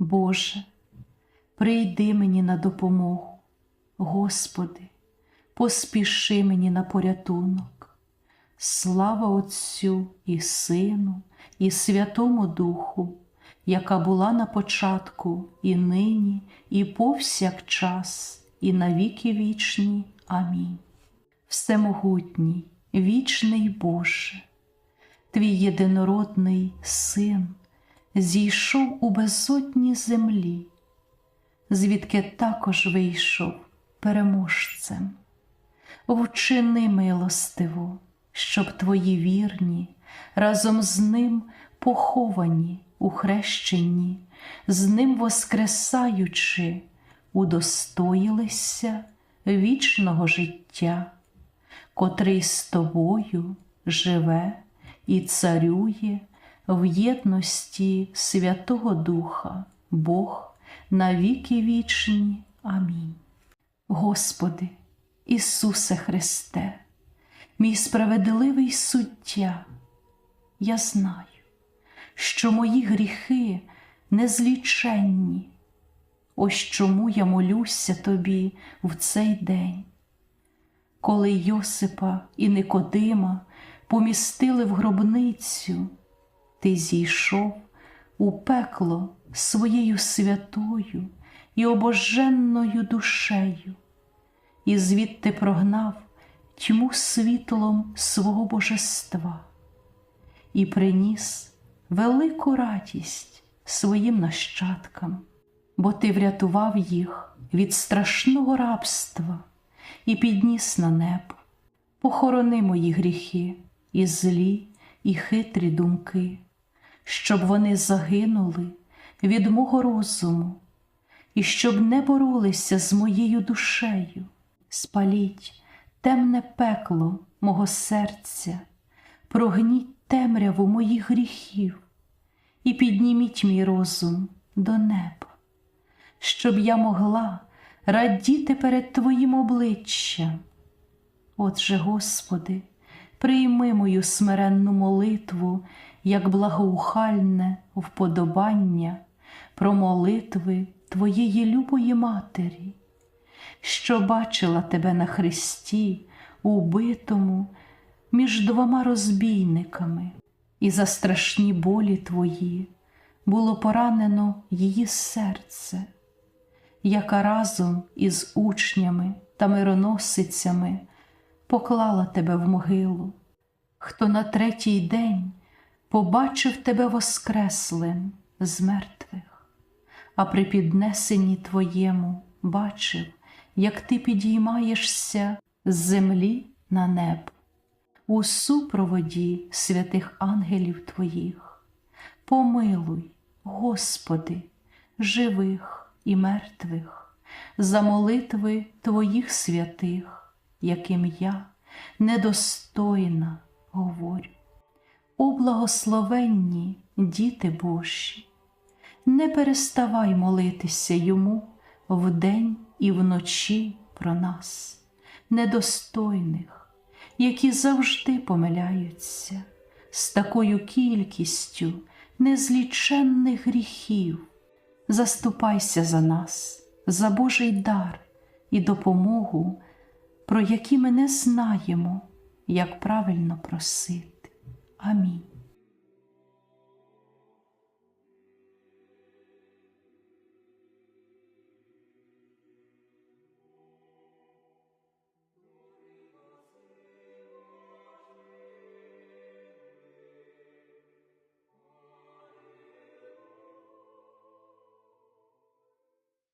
Боже, прийди мені на допомогу, Господи, поспіши мені на порятунок. Слава Отцю і Сину, і Святому Духу, яка була на початку, і нині, і повсякчас, і на віки вічні. Амінь. Всемогутній, вічний Боже, Твій єдинородний Син зійшов у безодні землі, звідки також вийшов переможцем. Вчини милостиво, щоб твої вірні разом з ним поховані у хрещенні, з ним воскресаючи, удостоїлися вічного життя, котрий з тобою живе і царює в єдності Святого Духа, Бог на віки вічні. Амінь. Господи, Ісусе Христе, мій справедливий суддя, я знаю, що мої гріхи незліченні. Ось чому я молюся Тобі в цей день. Коли Йосипа і Никодима помістили в гробницю, ти зійшов у пекло своєю святою і обоженною душею, і звідти прогнав тьму світлом свого божества і приніс велику радість своїм нащадкам, бо ти врятував їх від страшного рабства і підніс на небо. Похорони мої гріхи і злі, і хитрі думки, щоб вони загинули від мого розуму, і щоб не боролися з моєю душею, спаліть темне пекло мого серця, прогніть темряву моїх гріхів і підніміть мій розум до неба, щоб я могла радіти перед Твоїм обличчям. Отже, Господи, прийми мою смиренну молитву як благоухальне вподобання про молитви Твоєї любої Матері, що бачила Тебе на Христі, убитому між двома розбійниками, і за страшні болі Твої було поранено її серце, яка разом із учнями та мироносицями поклала тебе в могилу, хто на третій день побачив тебе воскреслим з мертвих, а при піднесенні твоєму бачив, як ти підіймаєшся з землі на небо, у супроводі святих ангелів Твоїх. Помилуй, Господи, живих і мертвих, за молитви Твоїх святих, яким я недостойна говорю. О благословенні, діти Божі, не переставай молитися йому вдень і вночі про нас, недостойних, які завжди помиляються з такою кількістю незліченних гріхів. Заступайся за нас, за Божий дар і допомогу, про які ми не знаємо, як правильно просити. Амінь.